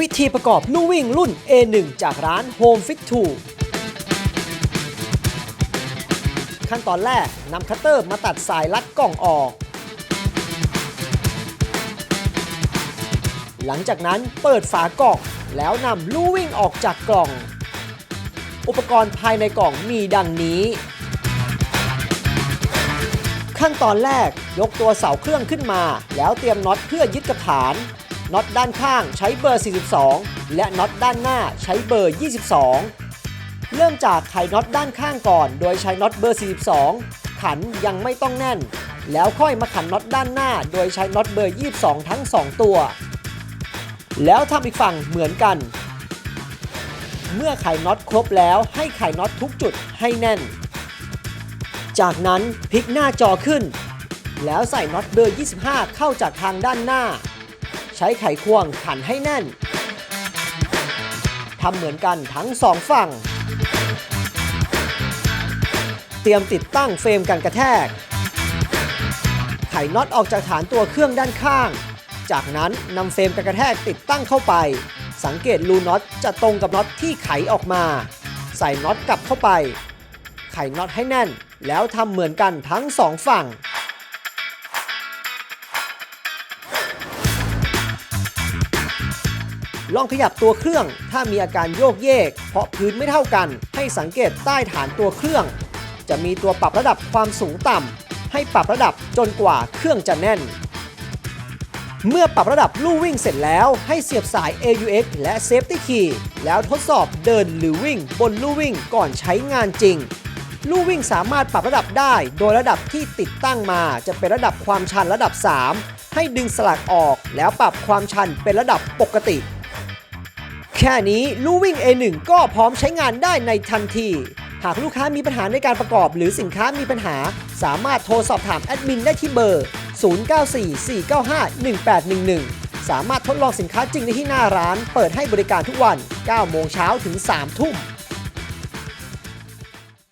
วิธีประกอบลู่วิ่งรุ่น A1 จากร้าน Home Fit 2 ขั้นตอนแรกนำคัตเตอร์มาตัดสายรัดกล่องออก หลังจากนั้นเปิดฝากล่อง แล้วนำลู่วิ่งออกจากกล่อง อุปกรณ์ภายในกล่องมีดังนี้ ขั้นตอนแรกยกตัวเสาเครื่องขึ้นมา แล้วเตรียมน็อตเพื่อยึดกับฐาน น็อตด้านข้างใช้เบอร์ 42 และน็อตด้านหน้าใช้เบอร์ 22 เริ่มจากไขน็อตด้านข้างก่อน โดยใช้น็อตเบอร์ 42 ขันยังไม่ต้องแน่น แล้วค่อยมาขันน็อตด้านหน้า โดยใช้น็อตเบอร์ 22 ทั้ง 2 ตัว แล้วทำอีกฝั่งเหมือนกัน เมื่อไขน็อตครบแล้วให้ไขน็อตทุกจุดให้แน่น จากนั้นพลิกหน้าจอขึ้น แล้วใส่น็อตเบอร์ 25 เข้าจากทางด้านหน้า ช้ไขควงขันให้แน่น ทำเหมือนกันทั้งสองฝั่ง เตรียมติดตั้งเฟรมกันกระแทก ไขน็อตออกจากฐานตัวเครื่องด้านข้าง จากนั้นนำเฟรมกันกระแทกติดตั้งเข้าไป สังเกตรูน็อตจะตรงกับน็อตที่ไขออกมา ใส่น็อตกลับเข้าไป ไขน็อตให้แน่น แล้วทำเหมือนกันทั้งสองฝั่ง ลองขยับตัวเครื่อง ถ้ามีอาการโยกเยก เพราะพื้นไม่เท่ากัน ให้สังเกตใต้ฐานตัวเครื่อง จะมีตัวปรับระดับความสูงต่ำให้ปรับระดับจนกว่าเครื่องจะแน่น เมื่อปรับระดับลู่วิ่งเสร็จแล้วให้เสียบสาย AUX และ Safety Key แล้วทดสอบเดินหรือวิ่งบนลู่วิ่งก่อนใช้งานจริงลู่วิ่งสามารถปรับระดับได้ โดยระดับที่ติดตั้งมาจะเป็นระดับความชันระดับ 3 ให้ดึงสลักออกแล้วปรับความชันเป็นระดับปกติ แค่นี้ลู่วิ่ง A1 ก็พร้อมใช้งานได้ในทันที หากลูกค้ามีปัญหาในการประกอบหรือสินค้ามีปัญหา สามารถโทรสอบถามแอดมินได้ที่เบอร์ 0944951811 สามารถทดลองสินค้าจริงได้ที่หน้าร้าน เปิดให้บริการทุกวัน 9 โมงเช้าถึง 3 ทุ่ม